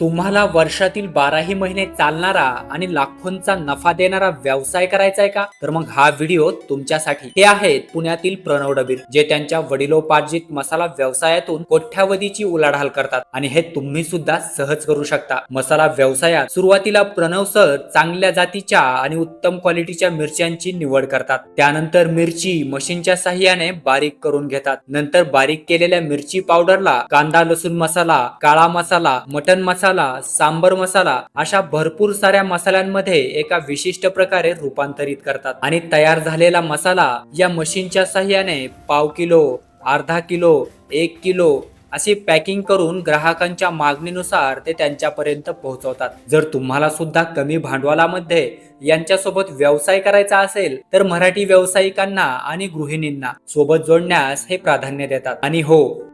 तुम्हाला वर्षातील बाराही महिने चालणारा आणि लाखोंचा नफा देणारा व्यवसाय करायचा आहे का? तर मग हा व्हिडिओ तुमच्यासाठी. हे आहेत पुण्यातील प्रणव डबीर जे त्यांच्या वडिलोपार्जित मसाला व्यवसायातून कोट्यावधीची उलाढाल करतात. आणि हे तुम्ही सुद्धा सहज करू शकता. मसाला व्यवसायात सुरुवातीला प्रणव सर चांगल्या जातीच्या आणि उत्तम क्वालिटीच्या मिरच्यांची निवड करतात. त्यानंतर मिरची मशीनच्या साह्याने बारीक करून घेतात. नंतर बारीक केलेल्या मिरची पावडरला कांदा लसूण मसाला काळा मसाला मटन मसाला सांबर मसाला अशा भरपूर साऱ्या मसाल्यांमध्ये एका विशिष्ट प्रकारे रूपांतरित करतात. आणि तयार झालेला मसाला या मशीनच्या साह्याने पाव किलो अर्धा किलो एक किलो अशी पॅकिंग करून ग्राहकांच्या मागणीनुसार ते त्यांच्यापर्यंत पोहोचवतात. जर तुम्हाला सुद्धा कमी भांडवलामध्ये यांच्यासोबत व्यवसाय करायचा असेल तर मराठी व्यावसायिकांना आणि गृहिणींना सोबत जोडण्यास हे प्राधान्य देतात. आणि हो